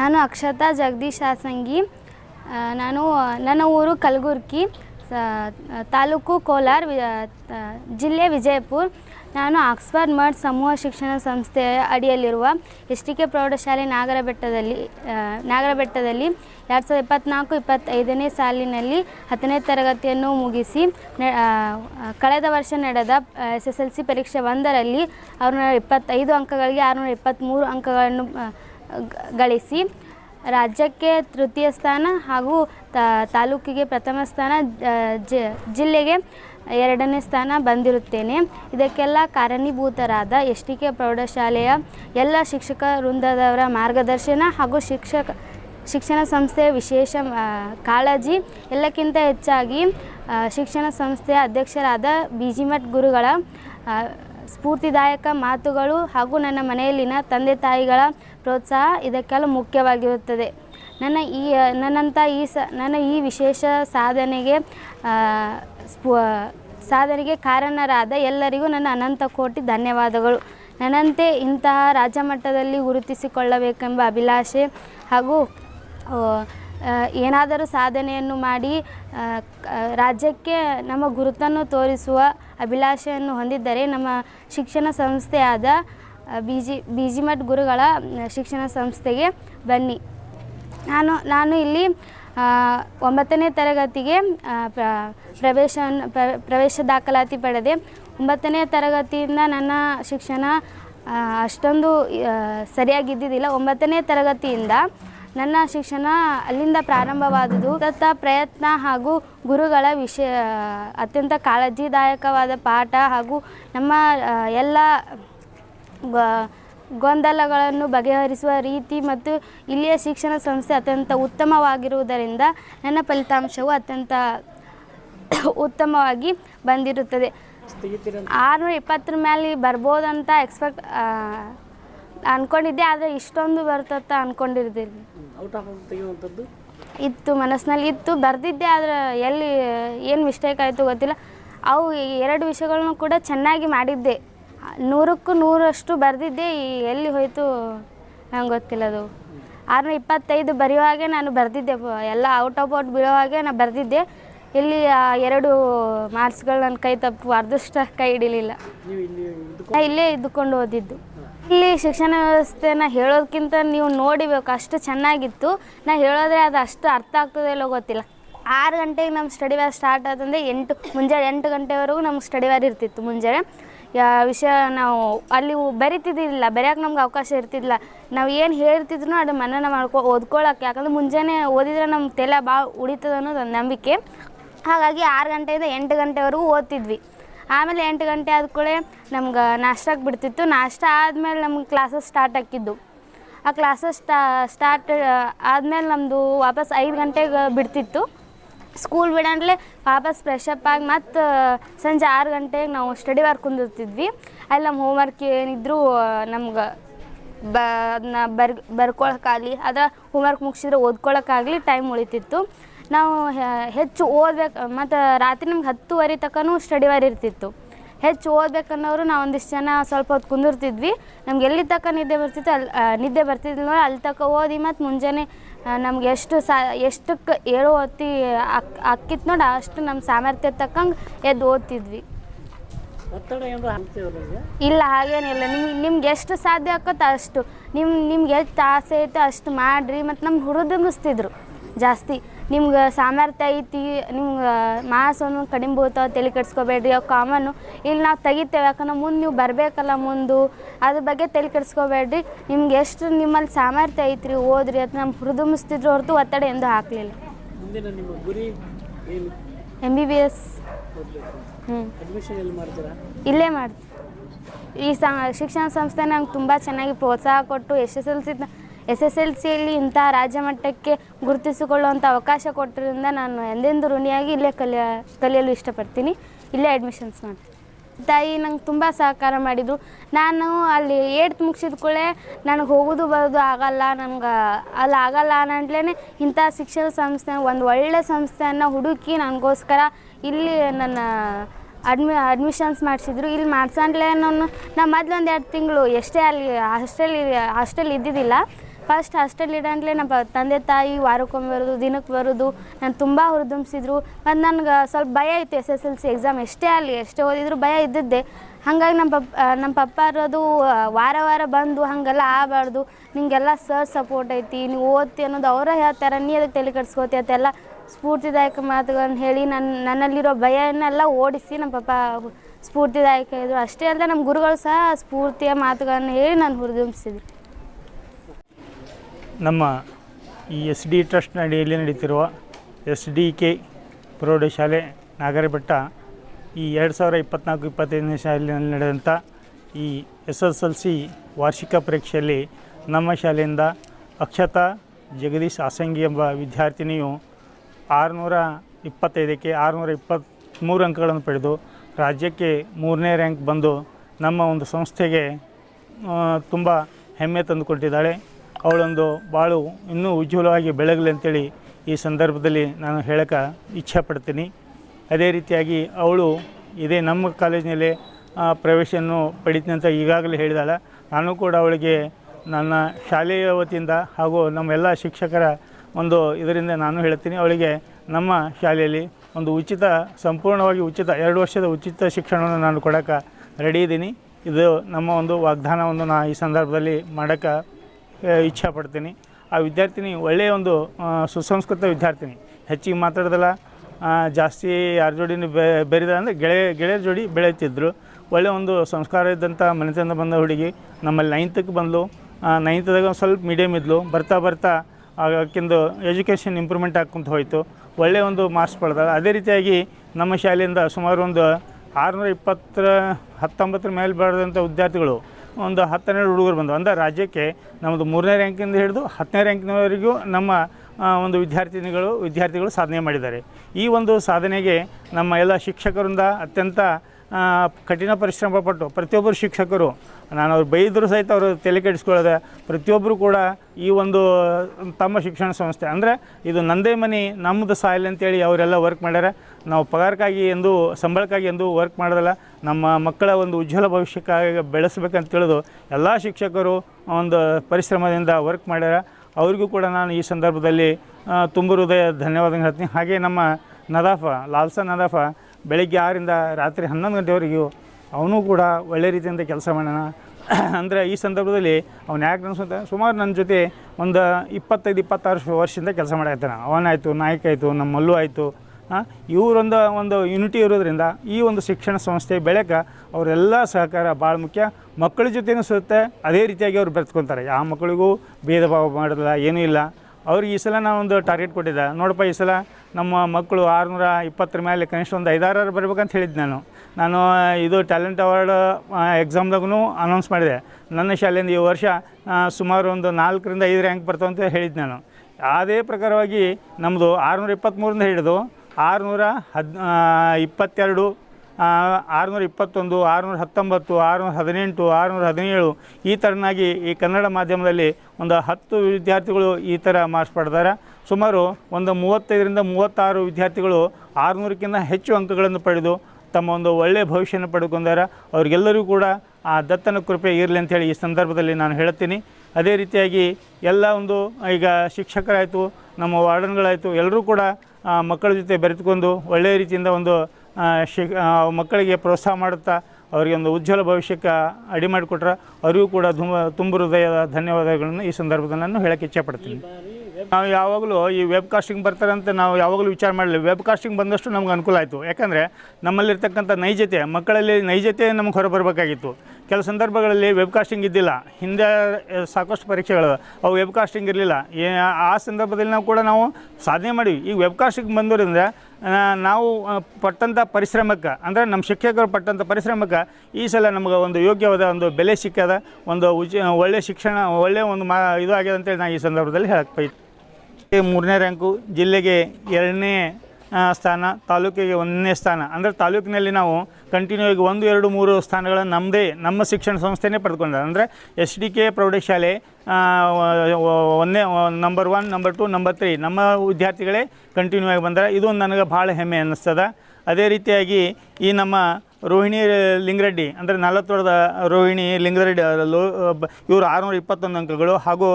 ನಾನು ಅಕ್ಷತಾ ಜಗದೀಶ್ ಹಾಸಂಗಿ. ನಾನು, ನನ್ನ ಊರು ಕಲಬುರ್ಗಿ ತಾಲೂಕು ಕೋಲಾರ ಜಿಲ್ಲೆ ವಿಜಯಪುರ. ನಾನು ಆಕ್ಸ್ಫರ್ಡ್ ಮರ್ಡ್ ಸಮೂಹ ಶಿಕ್ಷಣ ಸಂಸ್ಥೆಯ ಅಡಿಯಲ್ಲಿರುವ ಎಸ್ ಟಿ ಕೆ ಪ್ರೌಢಶಾಲೆ ನಾಗರಬೆಟ್ಟದಲ್ಲಿ ನಾಗರಬೆಟ್ಟದಲ್ಲಿ ಎರಡು ಸಾವಿರದ ಇಪ್ಪತ್ತ್ನಾಲ್ಕು ಇಪ್ಪತ್ತೈದನೇ ಸಾಲಿನಲ್ಲಿ ಹತ್ತನೇ ತರಗತಿಯನ್ನು ಮುಗಿಸಿ ಕಳೆದ ವರ್ಷ ನಡೆದ ಎಸ್ ಎಸ್ ಎಲ್ ಸಿ ಪರೀಕ್ಷೆ ಒಂದರಲ್ಲಿ ಆರುನೂರ ಇಪ್ಪತ್ತೈದು ಅಂಕಗಳಿಗೆ ಆರುನೂರ ಇಪ್ಪತ್ತ್ಮೂರು ಅಂಕಗಳನ್ನು ಗಳಿಸಿ ರಾಜ್ಯಕ್ಕೆ ತೃತೀಯ ಸ್ಥಾನ ಹಾಗೂ ತಾಲೂಕಿಗೆ ಪ್ರಥಮ ಸ್ಥಾನ ಜಿಲ್ಲೆಗೆ ಎರಡನೇ ಸ್ಥಾನ ಬಂದಿರುತ್ತೇನೆ. ಇದಕ್ಕೆಲ್ಲ ಕಾರಣೀಭೂತರಾದ ಎಸ್ ಟಿ ಕೆ ಪ್ರೌಢಶಾಲೆಯ ಎಲ್ಲ ಶಿಕ್ಷಕ ವೃಂದದವರ ಮಾರ್ಗದರ್ಶನ ಹಾಗೂ ಶಿಕ್ಷಕ, ಶಿಕ್ಷಣ ಸಂಸ್ಥೆಯ ವಿಶೇಷ ಕಾಳಜಿ. ಎಲ್ಲಕ್ಕಿಂತ ಹೆಚ್ಚಾಗಿ ಶಿಕ್ಷಣ ಸಂಸ್ಥೆಯ ಅಧ್ಯಕ್ಷರಾದ ಬಿ ಜಿ ಗುರುಗಳ ಸ್ಫೂರ್ತಿದಾಯಕ ಮಾತುಗಳು ಹಾಗೂ ನನ್ನ ಮನೆಯಲ್ಲಿನ ತಂದೆ ತಾಯಿಗಳ ಪ್ರೋತ್ಸಾಹ ಇದಕ್ಕೆಲ್ಲ ಮುಖ್ಯವಾಗಿರುತ್ತದೆ. ನನ್ನ ಈ, ನನ್ನಂಥ ಈ ಸ, ನನ್ನ ಈ ವಿಶೇಷ ಸಾಧನೆಗೆ ಸ್ಪೂ ಸಾಧನೆಗೆ ಕಾರಣರಾದ ಎಲ್ಲರಿಗೂ ನನ್ನ ಅನಂತ ಕೋಟಿ ಧನ್ಯವಾದಗಳು. ನನ್ನಂತೆ ಇಂತಹ ರಾಜ್ಯಮಟ್ಟದಲ್ಲಿ ಗುರುತಿಸಿಕೊಳ್ಳಬೇಕೆಂಬ ಅಭಿಲಾಷೆ ಹಾಗೂ ಏನಾದರೂ ಸಾಧನೆಯನ್ನು ಮಾಡಿ ರಾಜ್ಯಕ್ಕೆ ನಮ್ಮ ಗುರುತನ್ನು ತೋರಿಸುವ ಅಭಿಲಾಷೆಯನ್ನು ಹೊಂದಿದ್ದರೆ ನಮ್ಮ ಶಿಕ್ಷಣ ಸಂಸ್ಥೆಯಾದ ಬಿ ಜಿ ಬಿ ಜಿ ಗುರುಗಳ ಶಿಕ್ಷಣ ಸಂಸ್ಥೆಗೆ ಬನ್ನಿ. ನಾನು ನಾನು ಇಲ್ಲಿ ಒಂಬತ್ತನೇ ತರಗತಿಗೆ ಪ್ರವೇಶ ಪ್ರವೇಶ ದಾಖಲಾತಿ ಪಡೆದೆ. ಒಂಬತ್ತನೇ ತರಗತಿಯಿಂದ ನನ್ನ ಶಿಕ್ಷಣ ಅಷ್ಟೊಂದು ಸರಿಯಾಗಿದ್ದಿದ್ದಿಲ್ಲ. ಒಂಬತ್ತನೇ ತರಗತಿಯಿಂದ ನನ್ನ ಶಿಕ್ಷಣ ಅಲ್ಲಿಂದ ಪ್ರಾರಂಭವಾದುದು. ಸತತ ಪ್ರಯತ್ನ ಹಾಗೂ ಗುರುಗಳ ವಿಷಯ ಅತ್ಯಂತ ಕಾಳಜಿದಾಯಕವಾದ ಪಾಠ ಹಾಗೂ ನಮ್ಮ ಎಲ್ಲ ಗ- ಗೊಂದಲಗಳನ್ನು ಬಗೆಹರಿಸುವ ರೀತಿ ಮತ್ತು ಇಲ್ಲಿಯ ಶಿಕ್ಷಣ ಸಂಸ್ಥೆ ಅತ್ಯಂತ ಉತ್ತಮವಾಗಿರುವುದರಿಂದ ನನ್ನ ಫಲಿತಾಂಶವು ಅತ್ಯಂತ ಉತ್ತಮವಾಗಿ ಬಂದಿರುತ್ತದೆ. ಆರುನೂರ ಇಪ್ಪತ್ತರ ಮೇಲೆ ಬರ್ಬೋದಂತ ಎಕ್ಸ್ಪೆಕ್ಟ್ ಅಂದ್ಕೊಂಡಿದ್ದೆ ಆದ್ರೆ ಇಷ್ಟೊಂದು ಬರ್ತತ್ತ ಅನ್ಕೊಂಡಿರ್ದಿಲ್ಲ ಔಟ್ ಆಫ್ ತೆಗೆಯುವಂಥದ್ದು? ಇತ್ತು ಮನಸ್ಸಿನಲ್ಲಿ ಇತ್ತು ಬರೆದಿದ್ದೆ ಆದ್ರೆ ಎಲ್ಲಿ ಏನು ಮಿಸ್ಟೇಕ್ ಆಯಿತು ಗೊತ್ತಿಲ್ಲ. ಅವು ಎರಡು ವಿಷಯಗಳನ್ನು ಕೂಡ ಚೆನ್ನಾಗಿ ಮಾಡಿದ್ದೆ. ನೂರಕ್ಕೂ ನೂರಷ್ಟು ಬರೆದಿದ್ದೆ ಎಲ್ಲಿ ಹೋಯಿತು ನಂಗೆ ಗೊತ್ತಿಲ್ಲ ಅದು. ಆರುನೂರ ಇಪ್ಪತ್ತೈದು ಬರೆಯುವಾಗೆ ನಾನು ಬರೆದಿದ್ದೆ ಎಲ್ಲ ಔಟ್ ಆಫ್ ಔಟ್ ಬೀಳೋವಾಗೆ ನಾನು ಬರೆದಿದ್ದೆ. ಇಲ್ಲಿ ಆ ಎರಡು ಮಾರ್ಕ್ಸ್ಗಳು ನನ್ನ ಕೈ ತಪ್ಪು ಅರ್ಧಷ್ಟು ಕೈ ಹಿಡಿಲಿಲ್ಲ. ಇಲ್ಲೇ ಇದ್ದುಕೊಂಡು ಓದಿದ್ದು. ಇಲ್ಲಿ ಶಿಕ್ಷಣ ವ್ಯವಸ್ಥೆನ ಹೇಳೋದಕ್ಕಿಂತ ನೀವು ನೋಡಿಬೇಕು ಅಷ್ಟು ಚೆನ್ನಾಗಿತ್ತು. ನಾ ಹೇಳಿದ್ರೆ ಅದು ಅಷ್ಟು ಅರ್ಥ ಆಗ್ತದೆ ಇಲ್ಲೋ ಗೊತ್ತಿಲ್ಲ. ಆರು ಗಂಟೆಗೆ ನಮ್ಮ ಸ್ಟಡಿ ವ್ಯಾರ್ ಸ್ಟಾರ್ಟ್ ಆದಂದರೆ ಎಂಟು, ಮುಂಜಾನೆ ಎಂಟು ಗಂಟೆವರೆಗೂ ನಮ್ಗೆ ಸ್ಟಡಿ ವ್ಯಾರ್ ಇರ್ತಿತ್ತು ಮುಂಜಾನೆ. ಯಾ, ವಿಷಯ ನಾವು ಅಲ್ಲಿ ಬರಿತಿದ್ದಿಲ್ಲ ಬರೆಯೋಕೆ ನಮ್ಗೆ ಅವಕಾಶ ಇರ್ತಿದ್ದಿಲ್ಲ. ನಾವು ಏನು ಹೇಳ್ತಿದ್ರು ಅದು ಮನನ ಮಾಡ್ಕೊ ಓದ್ಕೊಳ್ಳೋಕೆ ಯಾಕಂದ್ರೆ ಮುಂಜಾನೆ ಓದಿದ್ರೆ ನಮ್ಮ ತಲೆ ಭಾಳ ಉಳಿತದೆ ಅನ್ನೋದು ನಂಬಿಕೆ. ಹಾಗಾಗಿ ಆರು ಗಂಟೆಯಿಂದ ಎಂಟು ಗಂಟೆವರೆಗೂ ಓದ್ತಿದ್ವಿ. ಆಮೇಲೆ ಎಂಟು ಗಂಟೆ ಆದ ಕೂಡಲೇ ನಮ್ಗೆ ನಾಷ್ಟಕ್ಕೆ ಬಿಡ್ತಿತ್ತು ನಾಷ್ಟ ಆದಮೇಲೆ ನಮ್ಗೆ ಕ್ಲಾಸಸ್ ಸ್ಟಾರ್ಟ್ ಆಕಿದ್ದು ಆ ಕ್ಲಾಸಸ್ ಸ್ಟಾ ಸ್ಟಾರ್ಟ್ ಆದಮೇಲೆ ನಮ್ಮದು ವಾಪಸ್ ಐದು ಗಂಟೆಗೆ ಬಿಡ್ತಿತ್ತು. ಸ್ಕೂಲ್ ಬಿಡಂಟ್ಲೆ ವಾಪಸ್ ಫ್ರೆಶಪ್ ಆಗಿ ಮತ್ತು, ಸಂಜೆ ಆರು ಗಂಟೆಗೆ ನಾವು ಸ್ಟಡಿ ವರ್ಕ್ ಕುಂದಿರ್ತಿದ್ವಿ. ಅಲ್ಲಿ ನಮ್ಮ ಹೋಮ್ವರ್ಕ್ ಏನಿದ್ರು, ನಮ್ಗೆ ಬ ಅದನ್ನ ಬರ್ ಬರ್ಕೊಳಕ್ಕಾಗಲಿ ಅದ ಹೋಮ್ವರ್ಕ್ ಮುಗಿಸಿದ್ರೆ ಓದ್ಕೊಳಕ್ಕಾಗಲಿ ಟೈಮ್ ಉಳಿತಿತ್ತು. ನಾವು ಹೆಚ್ಚು ಓದ್ಬೇಕು ಮತ್ತು ರಾತ್ರಿ ನಮ್ಗೆ ಹತ್ತುವರೆ ತನಕನೂ ಸ್ಟಡಿ ವರ್ ಇರ್ತಿತ್ತು. ಹೆಚ್ಚು ಓದ್ಬೇಕನ್ನೋರು ನಾವು ಒಂದಿಷ್ಟು ಜನ ಸ್ವಲ್ಪ ಹೊತ್ತು ಕುಂದಿರ್ತಿದ್ವಿ. ನಮ್ಗೆ ಎಲ್ಲಿ ತನಕ ನಿದ್ದೆ ಬರ್ತಿತ್ತು ಅಲ್ಲಿ ನಿದ್ದೆ ಬರ್ತಿದ್ವಿ ನೋಡಿ ಅಲ್ಲಿ ತಕ್ಕ ಓದಿ ಮತ್ತು ಮುಂಜಾನೆ ನಮ್ಗೆ ಎಷ್ಟು ಸಾ ಎಷ್ಟಕ್ಕೆ ಏಳು ಹೊತ್ತಿ ಅಕ್ ಅಕ್ಕಿತ್ತು ನೋಡಿ ಅಷ್ಟು ನಮ್ಮ ಸಾಮರ್ಥ್ಯ ತಕ್ಕಂಗೆ ಎದ್ದು ಓದ್ತಿದ್ವಿ. ಇಲ್ಲ ಹಾಗೇನಿಲ್ಲ ನಿಮ್ಗೆ ನಿಮ್ಗೆ ಎಷ್ಟು ಸಾಧ್ಯ ಆಕತ್ತ ಅಷ್ಟು. ನಿಮ್ಮ ನಿಮ್ಗೆ ಎಷ್ಟು ಆಸೆ ಐತೆ ಅಷ್ಟು ಮಾಡಿರಿ ಮತ್ತು ನಮ್ಗೆ ಹುರಿದುಂಬಿಸ್ತಿದ್ರು ಜಾಸ್ತಿ. ನಿಮ್ಗೆ ಸಾಮರ್ಥ್ಯ ಐತಿ ನಿಮ್ಗೆ ಮಾಸವನ್ನು ಕಡಿಮೆ ಬೀಳ್ತಾವ ತಲೆ ಕೆಡ್ಸ್ಕೊಬೇಡ್ರಿ. ಅವು ಕಾಮನ್ನು ಇಲ್ಲಿ ನಾವು ತೆಗಿತೇವೆ ಯಾಕಂದ್ರೆ ಮುಂದೆ ನೀವು ಬರಬೇಕಲ್ಲ ಮುಂದೆ. ಅದ್ರ ಬಗ್ಗೆ ತಲೆ ಕೆಡ್ಸ್ಕೋಬೇಡ್ರಿ. ನಿಮ್ಗೆ ಎಷ್ಟು ನಿಮ್ಮಲ್ಲಿ ಸಾಮರ್ಥ್ಯ ಐತ್ರಿ ಓದ್ರಿ ಅಂತ ನಮ್ಮ ಹುರಿದುಂಬಿಸ್ತಿದ್ರು ಹೊರತು ಒತ್ತಡ ಎಂದು ಹಾಕಲಿಲ್ಲ. ಎಂ ಬಿ ಬಿ ಎಸ್ ಹ್ಞೂ ಇಲ್ಲೇ ಮಾಡ್ತೀವಿ. ಈ ಸಾ ಶಿಕ್ಷಣ ಸಂಸ್ಥೆ ನಮ್ಗೆ ತುಂಬ ಚೆನ್ನಾಗಿ ಪ್ರೋತ್ಸಾಹ ಕೊಟ್ಟು S S L C S S L ಸಿಯಲ್ಲಿ ಇಂಥ ರಾಜ್ಯ ಮಟ್ಟಕ್ಕೆ ಗುರುತಿಸಿಕೊಳ್ಳುವಂಥ ಅವಕಾಶ ಕೊಟ್ಟಿರೋದ್ರಿಂದ ನಾನು ಎಂದೆಂದು ಋಣಿಯಾಗಿ ಇಲ್ಲೇ ಕಲಿಯ, ಕಲಿಯಲು ಇಷ್ಟಪಡ್ತೀನಿ. ಇಲ್ಲೇ ಅಡ್ಮಿಷನ್ಸ್ ಮಾಡಿ ತಾಯಿ ನಂಗೆ ತುಂಬ ಸಹಕಾರ ಮಾಡಿದರು. ನಾನು ಅಲ್ಲಿ ಏಟ್ ಮುಗಿಸಿದ ಕೂಡಲೇ ನನಗೆ ಹೋಗೋದು ಬರೋದು ಆಗಲ್ಲ ನನಗೆ ಅಲ್ಲಿ ಆಗಲ್ಲ ಅನ್ನಂಟ್ಲೇ ಇಂಥ ಶಿಕ್ಷಣ ಸಂಸ್ಥೆ, ಒಂದು ಒಳ್ಳೆ ಸಂಸ್ಥೆಯನ್ನು ಹುಡುಕಿ ನನಗೋಸ್ಕರ ಇಲ್ಲಿ ನನ್ನ ಅಡ್ಮಿ ಅಡ್ಮಿಷನ್ಸ್ ಮಾಡಿಸಿದ್ರು. ಇಲ್ಲಿ ಮಾಡ್ಸಂಡ್ಲೆ ನಾನು ನಾ ಮೊದಲೊಂದು ಎರಡು ತಿಂಗಳು ಎಷ್ಟೇ ಅಲ್ಲಿ, ಹಾಸ್ಟೆಲ್ ಹಾಸ್ಟೆಲ್ ಇದ್ದಿದ್ದಿಲ್ಲ. ಫಸ್ಟ್ ಹಾಸ್ಟೆಲ್ ಇಡಂಗ್ಲೇ ನಮ್ಮ ತಂದೆ ತಾಯಿ ವಾರಕ್ಕೊಮ್ಮೆ ಬರೋದು, ದಿನಕ್ಕೆ ಬರೋದು, ನಾನು ತುಂಬ ಹುರಿದುಂಬಿಸಿದ್ರು. ಮತ್ತು ನನಗೆ ಸ್ವಲ್ಪ ಭಯ ಇತ್ತು S S L C exam ಎಷ್ಟೇ ಆಗಲಿ, ಎಷ್ಟೇ ಓದಿದ್ರು ಭಯ ಇದ್ದಿದ್ದೆ. ಹಾಗಾಗಿ ನಮ್ಮ ಪಪ್ಪ ನಮ್ಮ ಪಪ್ಪ ಇರೋದು ವಾರ ವಾರ ಬಂದು ಹಾಗೆಲ್ಲ ಆಗಬಾರ್ದು. ನಿಂಗೆಲ್ಲ ಸರ್ ಸಪೋರ್ಟ್ ಐತಿ, ನೀವು ಓದ್ತಿ ಅನ್ನೋದು ಅವರೇ ಹೇಳ್ತಾರೆ. ನೀ ಅದಕ್ಕೆ ತಲೆ ಕೆಡಿಸ್ಕೋತಿ ಅಂತೆಲ್ಲ ಸ್ಫೂರ್ತಿದಾಯಕ ಮಾತುಗಳನ್ನ ಹೇಳಿ ನನ್ನ ನನ್ನಲ್ಲಿರೋ ಭಯನ್ನೆಲ್ಲ ಓಡಿಸಿ ನಮ್ಮ ಪಪ್ಪ ಸ್ಫೂರ್ತಿದಾಯಕ ಇದ್ರು. ಅಷ್ಟೇ ಅಲ್ಲದೆ ನಮ್ಮ ಗುರುಗಳು ಸಹ ಸ್ಫೂರ್ತಿಯ ಮಾತುಗಳನ್ನು ಹೇಳಿ ನಾನು ಹುರಿದುಂಬಿಸಿದ್ರು. ನಮ್ಮ ಈ ಎಸ್ ಡಿ ಟ್ರಸ್ಟ್ನ ಅಡಿಯಲ್ಲಿ ನಡೀತಿರುವ ಎಸ್ ಡಿ ಕೆ ಪ್ರೌಢಶಾಲೆ ನಾಗರಬೆಟ್ಟ ಈ ಎರಡು ಸಾವಿರ ಇಪ್ಪತ್ತ್ನಾಲ್ಕು ಇಪ್ಪತ್ತೈದನೇ ಶಾಲೆಯಲ್ಲಿ ನಡೆದಂಥ ಈ ಎಸ್ ಎಸ್ ಎಲ್ ಸಿ ವಾರ್ಷಿಕ ಪರೀಕ್ಷೆಯಲ್ಲಿ ನಮ್ಮ ಶಾಲೆಯಿಂದ ಅಕ್ಷತಾ ಜಗದೀಶ್ ಆಸಂಗಿ ಎಂಬ ವಿದ್ಯಾರ್ಥಿನಿಯು ಆರುನೂರ ಇಪ್ಪತ್ತೈದಕ್ಕೆ ಆರುನೂರ ಇಪ್ಪತ್ತ್ಮೂರು ಅಂಕಗಳನ್ನು ಪಡೆದು ರಾಜ್ಯಕ್ಕೆ ಮೂರನೇ ರ್ಯಾಂಕ್ ಬಂದು ನಮ್ಮ ಒಂದು ಸಂಸ್ಥೆಗೆ ತುಂಬ ಹೆಮ್ಮೆ ತಂದುಕೊಟ್ಟಿದ್ದಾಳೆ. ಅವಳೊಂದು ಬಾಳು ಇನ್ನೂ ಉಜ್ವಲವಾಗಿ ಬೆಳಗಲಿ ಅಂತೇಳಿ ಈ ಸಂದರ್ಭದಲ್ಲಿ ನಾನು ಹೇಳಕ್ಕೆ ಇಚ್ಛೆಪಡ್ತೀನಿ. ಅದೇ ರೀತಿಯಾಗಿ ಅವಳು ಇದೇ ನಮ್ಮ ಕಾಲೇಜಿನಲ್ಲಿ ಪ್ರವೇಶವನ್ನು ಪಡಿತೀನಿ ಅಂತ ಈಗಾಗಲೇ ಹೇಳಿದಾಳೆ. ನಾನು ಕೂಡ ಅವಳಿಗೆ ನನ್ನ ಶಾಲೆಯ ವತಿಯಿಂದ ಹಾಗೂ ನಮ್ಮೆಲ್ಲ ಶಿಕ್ಷಕರ ಒಂದು ಇದರಿಂದ ನಾನು ಹೇಳ್ತೀನಿ. ಅವಳಿಗೆ ನಮ್ಮ ಶಾಲೆಯಲ್ಲಿ ಒಂದು ಉಚಿತ, ಸಂಪೂರ್ಣವಾಗಿ ಉಚಿತ, ಎರಡು ವರ್ಷದ ಉಚಿತ ಶಿಕ್ಷಣವನ್ನು ನಾನು ಕೊಡೋಕ್ಕೆ ರೆಡಿ ಇದ್ದೀನಿ. ಇದು ನಮ್ಮ ಒಂದು ವಾಗ್ದಾನವನ್ನು ನಾನು ಈ ಸಂದರ್ಭದಲ್ಲಿ ಮಾಡೋಕ್ಕೆ ಇಚ್ಛಾಪಡ್ತೀನಿ. ಆ ವಿದ್ಯಾರ್ಥಿನಿ ಒಳ್ಳೆಯ ಒಂದು ಸುಸಂಸ್ಕೃತ ವಿದ್ಯಾರ್ಥಿನಿ. ಹೆಚ್ಚಿಗೆ ಮಾತಾಡ್ದಲ್ಲ ಜಾಸ್ತಿ ಯಾರ ಜೋಡಿನೂ ಬೆರೆದ ಅಂದರೆ ಗೆಳೆಯ ಗೆಳೆಯರ ಜೋಡಿ ಬೆಳೆಯುತ್ತಿದ್ದರು ಒಳ್ಳೆಯ ಒಂದು ಸಂಸ್ಕಾರ ಇದ್ದಂಥ ಮನೆತನದ ಬಂದ ಹುಡುಗಿ ನಮ್ಮಲ್ಲಿ ನೈನ್ತಕ್ಕೆ ಬಂದಳು ನೈನ್ತ್ದಾಗ ಒಂದು ಸ್ವಲ್ಪ ಮೀಡಿಯಮ್ ಇದ್ಲು. ಬರ್ತಾ ಬರ್ತಾ ಆಕಿಂದು ಎಜುಕೇಷನ್ ಇಂಪ್ರೂವ್ಮೆಂಟ್ ಆಕ್ಕೊಂತ ಹೋಯಿತು. ಒಳ್ಳೆಯ ಒಂದು ಮಾರ್ಕ್ಸ್ ಪಡೆದಾಳೆ ಅದೇ ರೀತಿಯಾಗಿ ನಮ್ಮ ಶಾಲೆಯಿಂದ ಸುಮಾರು ಒಂದು ಆರುನೂರ ಇಪ್ಪತ್ತರ, ಹತ್ತೊಂಬತ್ತರ ಮೇಲೆ ಬರೆದಂಥ ವಿದ್ಯಾರ್ಥಿಗಳು ಒಂದು ಹತ್ತೆರಡು ಹುಡುಗರು ಬಂದವು. ಅಂದರೆ ರಾಜ್ಯಕ್ಕೆ ನಮ್ಮದು ಮೂರನೇ ರ್ಯಾಂಕಿಂದ ಹಿಡಿದು ಹತ್ತನೇ ರ್ಯಾಂಕಿನವರೆಗೂ ನಮ್ಮ ಒಂದು ವಿದ್ಯಾರ್ಥಿನಿಗಳು, ವಿದ್ಯಾರ್ಥಿಗಳು ಸಾಧನೆ ಮಾಡಿದ್ದಾರೆ. ಈ ಒಂದು ಸಾಧನೆಗೆ ನಮ್ಮ ಎಲ್ಲ ಶಿಕ್ಷಕರಿಂದ ಅತ್ಯಂತ ಕಠಿಣ ಪರಿಶ್ರಮ ಪಟ್ಟು ಪ್ರತಿಯೊಬ್ಬರು ಶಿಕ್ಷಕರು, ನಾನು ಅವ್ರು ಬೈದರೂ ಸಹಿತ ಅವರು ತಲೆ ಕೆಡಿಸ್ಕೊಳ್ಳೋದೆ ಪ್ರತಿಯೊಬ್ಬರು ಕೂಡ ಈ ಒಂದು, ತಮ್ಮ ಶಿಕ್ಷಣ ಸಂಸ್ಥೆ. ಅಂದರೆ ಇದು ನಂದೇ ಮನೆ ನಮ್ಮದು ಸಾಯಿಲ್ ಅಂತೇಳಿ ಅವರೆಲ್ಲ ವರ್ಕ್ ಮಾಡ್ಯಾರ. ನಾವು ಪಗಾರಕ್ಕಾಗಿ ಎಂದು, ಸಂಬಳಕ್ಕಾಗಿ ಎಂದು ವರ್ಕ್ ಮಾಡೋದಲ್ಲ, ನಮ್ಮ ಮಕ್ಕಳ ಒಂದು ಉಜ್ವಲ ಭವಿಷ್ಯಕ್ಕಾಗಿ ಬೆಳೆಸಬೇಕಂತ ತಿಳಿದು ಎಲ್ಲ ಶಿಕ್ಷಕರು ಒಂದು ಪರಿಶ್ರಮದಿಂದ ವರ್ಕ್ ಮಾಡ್ಯಾರ. ಅವರಿಗೂ ಕೂಡ ನಾನು ಈ ಸಂದರ್ಭದಲ್ಲಿ ತುಂಬ ಹೃದಯ ಧನ್ಯವಾದ ಹೇಳ್ತೀನಿ. ಹಾಗೆ ನಮ್ಮ ನದಾಫ, ಲಾಲ್ಸಾ ನದಾಫ, ಬೆಳಗ್ಗೆ ಆರರಿಂದ ರಾತ್ರಿ ಹನ್ನೊಂದು ಗಂಟೆವರೆಗೂ ಅವನು ಕೂಡ ಒಳ್ಳೆ ರೀತಿಯಿಂದ ಕೆಲಸ ಮಾಡೋಣ ಅಂದರೆ ಈ ಸಂದರ್ಭದಲ್ಲಿ ಅವ್ನು ಯಾಕೆ ಅನ್ಸುತ್ತೆ ಸುಮಾರು ನನ್ನ ಜೊತೆ ಒಂದು ಇಪ್ಪತ್ತೈದು, ಇಪ್ಪತ್ತಾರು ವರ್ಷದಿಂದ ಕೆಲಸ ಮಾಡಾಕತ್ತಾನ ಅವನಾಯಿತು, ನಾಯಕ ಆಯಿತು ನಮ್ಮ ಮಲ್ಲು ಆಯಿತು. ಇವರೊಂದು, ಒಂದು ಯುನಿಟಿ ಇರೋದ್ರಿಂದ ಈ ಒಂದು ಶಿಕ್ಷಣ ಸಂಸ್ಥೆ ಬೆಳೆಕ ಅವರೆಲ್ಲ ಸಹಕಾರ ಭಾಳ ಮುಖ್ಯ. ಮಕ್ಕಳ ಜೊತೆಯೂ ಸುತ್ತೆ ಅದೇ ರೀತಿಯಾಗಿ ಅವ್ರು ಬೆರೆತ್ಕೊತಾರೆ. ಯಾವ ಮಕ್ಕಳಿಗೂ ಭೇದ ಭಾವ ಮಾಡೋದಿಲ್ಲ, ಏನೂ ಇಲ್ಲ. ಅವ್ರಿಗೆ ಈ ಸಲ ನಾವೊಂದು ಟಾರ್ಗೆಟ್ ಕೊಟ್ಟಿದ್ದೆ. ನೋಡಪ್ಪ, ಈ ಸಲ ನಮ್ಮ ಮಕ್ಕಳು ಆರುನೂರ ಇಪ್ಪತ್ತರ ಮೇಲೆ ಕನಿಷ್ಠ ಒಂದು ಐದಾರು ಬರ್ಬೇಕಂತ ಹೇಳಿದ್ದೆ ನಾನು. ನಾನು ಇದು ಟ್ಯಾಲೆಂಟ್ ಅವಾರ್ಡ್ ಎಕ್ಸಾಮ್ದಾಗೂ ಅನೌನ್ಸ್ ಮಾಡಿದೆ. ನನ್ನ ಶಾಲೆಯಿಂದ ಈ ವರ್ಷ ಸುಮಾರು ಒಂದು ನಾಲ್ಕರಿಂದ ಐದು ರ್ಯಾಂಕ್ ಬರ್ತಾವಂತ ಹೇಳಿದ್ದು ನಾನು. ಅದೇ ಪ್ರಕಾರವಾಗಿ ನಮ್ಮದು ಆರುನೂರ ಇಪ್ಪತ್ತ್ಮೂರಿಂದ ಹಿಡಿದು ಆರುನೂರ ಹದ್ ಇಪ್ಪತ್ತೆರಡು ಆರುನೂರ ಇಪ್ಪತ್ತೊಂದು, ಆರುನೂರ ಹತ್ತೊಂಬತ್ತು, ಆರುನೂರ ಹದಿನೆಂಟು, ಆರುನೂರ ಹದಿನೇಳು ಈ ಥರನಾಗಿ ಈ ಕನ್ನಡ ಮಾಧ್ಯಮದಲ್ಲಿ ಒಂದು ಹತ್ತು ವಿದ್ಯಾರ್ಥಿಗಳು ಈ ಥರ ಮಾರ್ಕ್ಸ್ ಪಡೆದಾರೆ ಸುಮಾರು ಒಂದು ಮೂವತ್ತೈದರಿಂದ ಮೂವತ್ತಾರು ವಿದ್ಯಾರ್ಥಿಗಳು ಆರುನೂರಕ್ಕಿಂತ ಹೆಚ್ಚು ಅಂಕಗಳನ್ನು ಪಡೆದು ತಮ್ಮ ಒಂದು ಒಳ್ಳೆಯ ಭವಿಷ್ಯನ ಪಡ್ಕೊಂಡಾರ. ಅವ್ರಿಗೆಲ್ಲರಿಗೂ ಕೂಡ ಆ ದತ್ತನ ಕೃಪೆ ಇರಲಿ ಅಂತೇಳಿ ಈ ಸಂದರ್ಭದಲ್ಲಿ ನಾನು ಹೇಳ್ತೀನಿ. ಅದೇ ರೀತಿಯಾಗಿ ಎಲ್ಲ ಒಂದು ಈಗ ಶಿಕ್ಷಕರಾಯಿತು, ನಮ್ಮ ವಾರ್ಡನ್ಗಳಾಯಿತು, ಎಲ್ಲರೂ ಕೂಡ ಮಕ್ಕಳ ಜೊತೆ ಬೆರೆತುಕೊಂಡು ಒಳ್ಳೆಯ ರೀತಿಯಿಂದ ಒಂದು ಶಿ ಮಕ್ಕಳಿಗೆ ಪ್ರೋತ್ಸಾಹ ಮಾಡುತ್ತಾ ಅವರಿಗೆ ಒಂದು ಉಜ್ವಲ ಭವಿಷ್ಯಕ್ಕೆ ಅಡಿ ಮಾಡಿಕೊಟ್ರೆ ಅವರಿಗೂ ಕೂಡ ತುಂಬ ತುಂಬ ಹೃದಯದ ಧನ್ಯವಾದಗಳನ್ನು ಈ ಸಂದರ್ಭದಲ್ಲಿ ನಾನು ಹೇಳೋಕ್ಕೆ ಇಚ್ಛೆಪಡ್ತೀನಿ. ನಾವು ಯಾವಾಗಲೂ ಈ ವೆಬ್ ಕಾಸ್ಟಿಂಗ್ ಬರ್ತಾರೆ ಅಂತ ನಾವು ಯಾವಾಗಲೂ ವಿಚಾರ ಮಾಡಲಿಲ್ಲ. ವೆಬ್ ಕಾಸ್ಟಿಂಗ್ ಬಂದಷ್ಟು ನಮ್ಗೆ ಅನುಕೂಲ ಆಯಿತು. ಯಾಕಂದರೆ ನಮ್ಮಲ್ಲಿರ್ತಕ್ಕಂಥ ನೈಜತೆ, ಮಕ್ಕಳಲ್ಲಿ ನೈಜತೆ ನಮ್ಗೆ ಹೊರಬರಬೇಕಾಗಿತ್ತು ಕೆಲವು ಸಂದರ್ಭಗಳಲ್ಲಿ ವೆಬ್ ಕಾಸ್ಟಿಂಗ್ ಇದ್ದಿಲ್ಲ. ಹಿಂದೆ ಸಾಕಷ್ಟು ಪರೀಕ್ಷೆಗಳು. ಅವು ವೆಬ್ ಕಾಸ್ಟಿಂಗ್ ಇರಲಿಲ್ಲ ಆ ಸಂದರ್ಭದಲ್ಲಿ ನಾವು ಕೂಡ ನಾವು ಸಾಧನೆ ಮಾಡಿವಿ. ಈಗ ವೆಬ್ ಕಾಸ್ಟಿಂಗ್ ಬಂದೋರಿಂದ ನಾವು ಪಟ್ಟಂಥ ಪರಿಶ್ರಮಕ್ಕೆ, ಅಂದರೆ ನಮ್ಮ ಶಿಕ್ಷಕರು ಪಟ್ಟಂಥ ಪರಿಶ್ರಮಕ್ಕೆ ಈ ಸಲ ನಮಗೆ ಒಂದು ಯೋಗ್ಯವಾದ ಒಂದು ಬೆಲೆ ಸಿಕ್ಕದ, ಒಂದು ಉಚಿ ಒಳ್ಳೆಯ ಶಿಕ್ಷಣ ಒಳ್ಳೆಯ ಒಂದು ಮಾ, ಇದು ಆಗ್ಯದ ಅಂತೇಳಿ ನಾನು ಈ ಸಂದರ್ಭದಲ್ಲಿ ಹೇಳಕ್ಕೆ ಬಯಸ್ತೀನಿ ಮೂರನೇ ರ್ಯಾಂಕು, ಜಿಲ್ಲೆಗೆ ಎರಡನೇ ಸ್ಥಾನ, ತಾಲೂಕಿಗೆ ಒಂದನೇ ಸ್ಥಾನ. ಅಂದರೆ ತಾಲೂಕಿನಲ್ಲಿ ನಾವು ಕಂಟಿನ್ಯೂ ಆಗಿ ಒಂದು, ಎರಡು, ಮೂರು ಸ್ಥಾನಗಳನ್ನು ನಮ್ಮದೇ ನಮ್ಮ ಶಿಕ್ಷಣ ಸಂಸ್ಥೆನೇ ಪಡೆದುಕೊಂಡ ಅಂದರೆ ಎಸ್ ಡಿ ಕೆ ಪ್ರೌಢಶಾಲೆ ಒಂದನೇ number one number two number three ನಮ್ಮ ವಿದ್ಯಾರ್ಥಿಗಳೇ ಕಂಟಿನ್ಯೂ ಆಗಿ ಬಂದರೆ. ಇದು ನನಗೆ ಭಾಳ ಹೆಮ್ಮೆ ಅನ್ನಿಸ್ತದೆ. ಅದೇ ರೀತಿಯಾಗಿ ಈ ನಮ್ಮ ರೋಹಿಣಿ ಲಿಂಗರೆಡ್ಡಿ, ಅಂದರೆ ನಲವತ್ತೊಳದ ರೋಹಿಣಿ ಲಿಂಗರೆಡ್ಡಿ ಲೋ ಇವರು ಆರುನೂರ ಇಪ್ಪತ್ತೊಂದು ಅಂಕಗಳು. ಹಾಗೂ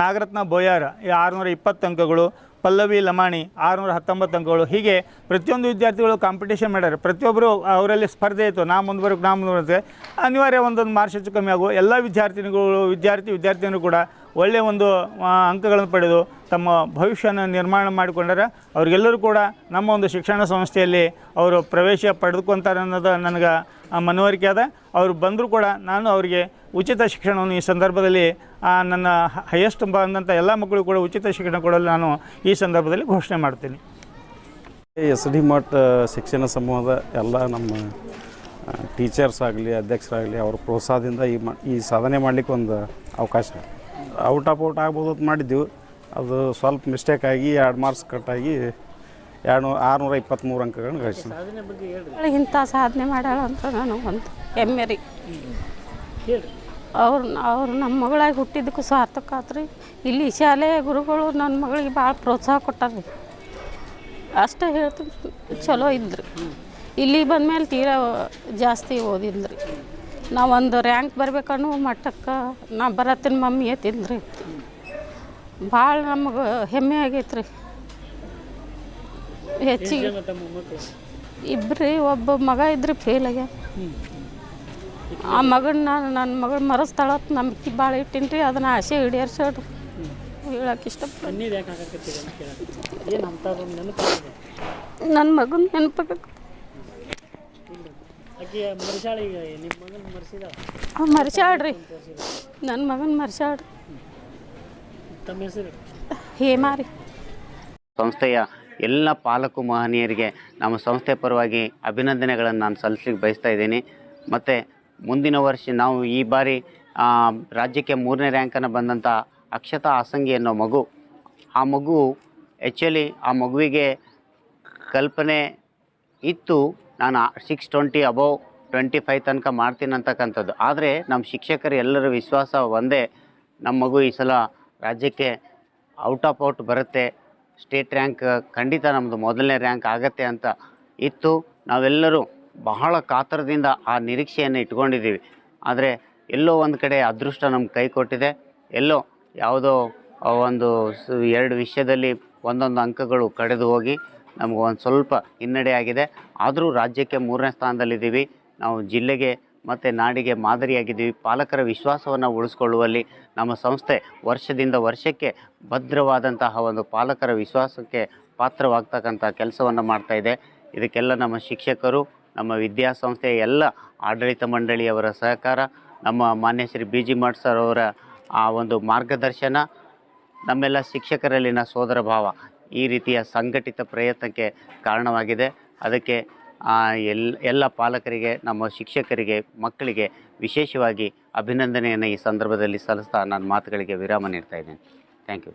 ನಾಗರತ್ನ ಬೋಯಾರ್ ಆರುನೂರ ಇಪ್ಪತ್ತು ಅಂಕಗಳು. ಪಲ್ಲವಿ ಲಮಾಣಿ, ಆರುನೂರ ಹತ್ತೊಂಬತ್ತು ಅಂಕಗಳು. ಹೀಗೆ ಪ್ರತಿಯೊಂದು ವಿದ್ಯಾರ್ಥಿಗಳು ಕಾಂಪಿಟೇಷನ್ ಮಾಡ್ಯಾರ. ಪ್ರತಿಯೊಬ್ಬರು ಅವರಲ್ಲಿ ಸ್ಪರ್ಧೆ ಇತ್ತು. ನಾ ಮುಂದುವರೆಗೆ ನಾ ಮುಂದುವರೆಗೆ ಅನಿವಾರ್ಯ ಒಂದೊಂದು ಮಾರ್ಕ್ಸ್ ಹೆಚ್ಚು ಕಮ್ಮಿ ಆಗು ಎಲ್ಲ ವಿದ್ಯಾರ್ಥಿನಿಗಳು, ವಿದ್ಯಾರ್ಥಿ ವಿದ್ಯಾರ್ಥಿನಿಯರು ಕೂಡ ಒಳ್ಳೆಯ ಒಂದು ಅಂಕಗಳನ್ನು ಪಡೆದು ತಮ್ಮ ಭವಿಷ್ಯನ ನಿರ್ಮಾಣ ಮಾಡಿಕೊಂಡರೆ ಅವರಿಗೆಲ್ಲರೂ ಕೂಡ ನಮ್ಮ ಒಂದು ಶಿಕ್ಷಣ ಸಂಸ್ಥೆಯಲ್ಲಿ ಅವರು ಪ್ರವೇಶ ಪಡೆದುಕೊಂತಾರೆ ಅನ್ನೋದು ನನಗೆ ಮನವರಿಕೆ ಅದ ಅವರು ಬಂದರೂ ಕೂಡ ನಾನು ಅವರಿಗೆ ಉಚಿತ ಶಿಕ್ಷಣವನ್ನು ಈ ಸಂದರ್ಭದಲ್ಲಿ ನನ್ನ ಹೈಯೆಸ್ಟ್ ಬಂದಂಥ ಎಲ್ಲ ಮಕ್ಕಳು ಕೂಡ ಉಚಿತ ಶಿಕ್ಷಣ ಕೊಡಲು ನಾನು ಈ ಸಂದರ್ಭದಲ್ಲಿ ಘೋಷಣೆ ಮಾಡ್ತೀನಿ. ಎಸ್ ಡಿ ಮಠ ಶಿಕ್ಷಣ ಸಮೂಹದ ಎಲ್ಲ ನಮ್ಮ ಟೀಚರ್ಸ್ ಆಗಲಿ, ಅಧ್ಯಕ್ಷರಾಗಲಿ ಅವ್ರ ಪ್ರೋತ್ಸಾಹದಿಂದ ಈ ಮ, ಈ ಸಾಧನೆ ಮಾಡಲಿಕ್ಕೆ ಒಂದು ಅವಕಾಶ. ಔಟ್ ಆಫ್ ಔಟ್ ಆಗ್ಬೋದು ಅಂತ ಮಾಡಿದ್ದೆವು. ಅದು ಸ್ವಲ್ಪ ಮಿಸ್ಟೇಕ್ ಆಗಿ ಎರಡು ಮಾರ್ಕ್ಸ್ ಕಟ್ಟಾಗಿ ಎರಡು ಆರುನೂರ ಇಪ್ಪತ್ತ್ಮೂರು ಅಂಕಗಳನ್ನ ಗಳಿಸಿದ್ದೆ ಸಾಧನೆ ಬಗ್ಗೆ ಹೇಳ್ರಿ. ಇಂಥ ಸಾಧನೆ ಮಾಡ್ಯಾಳ ಅಂತ ನನಗೊಂದು ಹೆಮ್ಮೆ ರೀ. ಹೇಳ್ರಿ. ಅವ್ರು ಅವ್ರು ನಮ್ಮ ಮಗಳಾಗಿ ಹುಟ್ಟಿದ್ದಕ್ಕೂ ಸಾರ್ಥಕ ಆತ್ರಿ. ಇಲ್ಲಿ ಶಾಲೆ ಗುರುಗಳು ನನ್ನ ಮಗಳಿಗೆ ಭಾಳ ಪ್ರೋತ್ಸಾಹ ಕೊಟ್ಟಾರ್ರಿ ಅಷ್ಟೇ ಹೇಳ್ತೀನಿ ಚಲೋ ಇದ್ರಿ ಇಲ್ಲಿ ಬಂದ್ಮೇಲೆ ತೀರಾ ಜಾಸ್ತಿ ಓದಿಲ್ರಿ. ನಾ ಒಂದು ರ್ಯಾಂಕ್ ಬರ್ಬೇಕನ್ನೋ ಮಟ್ಟಕ್ಕೆ ನಾ ಬರತ್ತಿನ ಮಮ್ಮಿ ಎತ್ತಿಲ್ರಿ ಭಾಳ ನಮಗೆ ಹೆಮ್ಮೆ ಆಗೈತ್ರಿ. ಹೆಚ್ಚಿಗೆ ಇಬ್ಬರಿ ಇಬ್ರಿ ಒಬ್ಬ ಮಗ ಇದ್ರಿ ಫೇಲ್ ಆಗ್ಯ ಆ ಮಗನ ನಾನು ನನ್ನ ಮಗಳು ಮರಸ್ತಾಳತ್ ನಂಬಿಕೆ ಭಾಳ ಇಟ್ಟಿನಿ ರೀ ಅದನ್ನ ಆಸೆ ಈಡೇರ್ಸೋದು ಹೇಳಕ್ಕೆ ಇಷ್ಟ ನನ್ನ ಮಗನ ಹಾಕಕತ್ತೀರಿ ಅಂತ ಕೇಳಿ ಏನು ಅಂಥದ್ದೊಂದು ನೆನಪಾಗಿದೆ ನನ್ನ ಮಗನ ನೆನಪಾಗಕ್ಕೆ ಆಕೆ ಮರ್ಸಾಳಿಗೆ ನಿಮ್ಮ ಮಗನ ಮರ್ಸಿದ? ಮರ್ಸ್ಯಾಳ್ರಿ ನನ್ನ ಮಗನ ಮರ್ಸ್ಯಾಳ್ರಿ ತಮ್ಮ ಹೆಸರು? ಹೇಮಾ ರೀ. ಸಂಸ್ಥೆಯ ಎಲ್ಲ ಪಾಲಕು ಮಹನೀಯರಿಗೆ ನಮ್ಮ ಸಂಸ್ಥೆ ಪರವಾಗಿ ಅಭಿನಂದನೆಗಳನ್ನು ನಾನು ಸಲ್ಲಿಸಲಿಕ್ಕೆ ಬಯಸ್ತಾ ಇದ್ದೀನಿ. ಮತ್ತು ಮುಂದಿನ ವರ್ಷ ನಾವು ಈ ಬಾರಿ ರಾಜ್ಯಕ್ಕೆ ಮೂರನೇ ರ್ಯಾಂಕನ್ನು ಬಂದಂಥ ಅಕ್ಷತಾ ಆಸಂಗಿ ಅನ್ನೋ ಮಗು ಆ ಮಗು ಆ್ಯಕ್ಚುಲಿ ಆ ಮಗುವಿಗೆ ಕಲ್ಪನೆ ಇತ್ತು. ನಾನು six twenty above twenty five ತನಕ ಮಾಡ್ತೀನಿ ಅಂತಕ್ಕಂಥದ್ದು. ಆದರೆ ನಮ್ಮ ಶಿಕ್ಷಕರು ಎಲ್ಲರ ವಿಶ್ವಾಸ ಒಂದೇ ನಮ್ಮ ಮಗು ಈ ಸಲ ರಾಜ್ಯಕ್ಕೆ ಔಟ್ ಆಫ್ ಔಟ್ ಬರುತ್ತೆ. ಸ್ಟೇಟ್ ರ್ಯಾಂಕ್ ಖಂಡಿತ ನಮ್ಮದು ಮೊದಲನೇ ರ್ಯಾಂಕ್ ಆಗತ್ತೆ ಅಂತ ಇತ್ತು. ನಾವೆಲ್ಲರೂ ಬಹಳ ಕಾತರದಿಂದ ಆ ನಿರೀಕ್ಷೆಯನ್ನು ಇಟ್ಕೊಂಡಿದ್ದೀವಿ. ಆದರೆ ಎಲ್ಲೋ ಒಂದು ಕಡೆ ಅದೃಷ್ಟ ನಮ್ಗೆ ಕೈ ಕೊಟ್ಟಿದೆ. ಎಲ್ಲೋ ಯಾವುದೋ ಒಂದು ಎರಡು ವಿಷಯದಲ್ಲಿ ಒಂದೊಂದು ಅಂಕಗಳು ಕಡಿದು ಹೋಗಿ ನಮ್ಗೆ ಒಂದು ಸ್ವಲ್ಪ ಹಿನ್ನಡೆ ಆಗಿದೆ. ಆದರೂ ರಾಜ್ಯಕ್ಕೆ ಮೂರನೇ ಸ್ಥಾನದಲ್ಲಿದ್ದೀವಿ. ನಾವು ಜಿಲ್ಲೆಗೆ ಮತ್ತು ನಾಡಿಗೆ ಮಾದರಿಯಾಗಿದ್ದೀವಿ. ಪಾಲಕರ ವಿಶ್ವಾಸವನ್ನು ಉಳಿಸ್ಕೊಳ್ಳುವಲ್ಲಿ ನಮ್ಮ ಸಂಸ್ಥೆ ವರ್ಷದಿಂದ ವರ್ಷಕ್ಕೆ ಭದ್ರವಾದಂತಹ ಒಂದು ಪಾಲಕರ ವಿಶ್ವಾಸಕ್ಕೆ ಪಾತ್ರವಾಗ್ತಕ್ಕಂಥ ಕೆಲಸವನ್ನು ಮಾಡ್ತಾ ಇದೆ. ಇದಕ್ಕೆಲ್ಲ ನಮ್ಮ ಶಿಕ್ಷಕರು, ನಮ್ಮ ವಿದ್ಯಾಸಂಸ್ಥೆಯ ಎಲ್ಲ ಆಡಳಿತ ಮಂಡಳಿಯವರ ಸಹಕಾರ, ನಮ್ಮ ಮಾನ್ಯ Shri B G Math sir ಅವರ ಆ ಒಂದು ಮಾರ್ಗದರ್ಶನ, ನಮ್ಮೆಲ್ಲ ಶಿಕ್ಷಕರಲ್ಲಿನ ಸೋದರ ಭಾವ ಈ ರೀತಿಯ ಸಂಘಟಿತ ಪ್ರಯತ್ನಕ್ಕೆ ಕಾರಣವಾಗಿದೆ. ಅದಕ್ಕೆ ಎಲ್, ಎಲ್ಲ ಪಾಲಕರಿಗೆ, ನಮ್ಮ ಶಿಕ್ಷಕರಿಗೆ, ಮಕ್ಕಳಿಗೆ ವಿಶೇಷವಾಗಿ ಅಭಿನಂದನೆಯನ್ನು ಈ ಸಂದರ್ಭದಲ್ಲಿ ಸಲ್ಲಿಸ್ತಾ ನಾನು ಮಾತುಗಳಿಗೆ ವಿರಾಮ ನೀಡ್ತಾ ಇದ್ದೇನೆ. Thank you